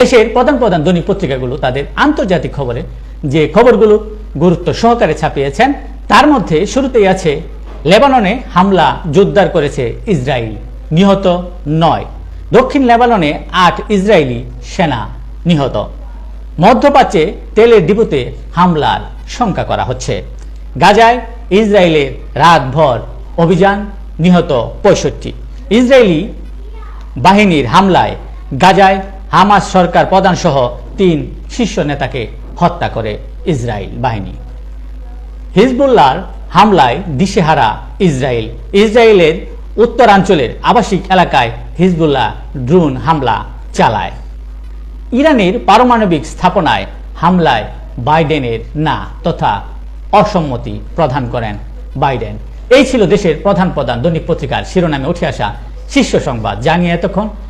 দেশের প্রধান প্রধান দৈনিক পত্রিকাগুলো, তাদের আন্তর্জাতিক খবরে যে খবরগুলো গুরুত্ব সহকারে ছাপিয়েছেন, তার মধ্যে শুরুতেই আছে, লেবাননে হামলা জোরদার করেছে ইসরায়েল, নিহত নয়। দক্ষিণ লেবাননে আট ইসরায়েলি সেনা নিহত। মধ্যপ্রাচ্যে তেলের ডিপোতে হামলার শঙ্কা করা হচ্ছে। গাজায় ইসরায়েলের রাতভর অভিযান নিহত পঁয়ষট্টি। ইসরায়েলি বাহিনীর হামলায় গাজায় হামাস সরকার প্রধান সহ তিন শীর্ষ নেতাকে হত্যা করে ইসরায়েল বাহিনী। হিজবুল্লাহর হামলায় দিশেহারা ইসরায়েল। ইসরায়েলের উত্তরাঞ্চলের আবাসিক এলাকায় হিজবুল্লাহ ড্রোন হামলা চালায়। ইরানের পারমাণবিক স্থাপনায় হামলায় বাইডেনের না তথা অসম্মতি প্রদান করেন বাইডেন। এই ছিল দেশের প্রধান প্রধান দৈনিক পত্রিকার শিরোনামে উঠে আসা শীর্ষ সংবাদ। জানিয়ে এতক্ষণ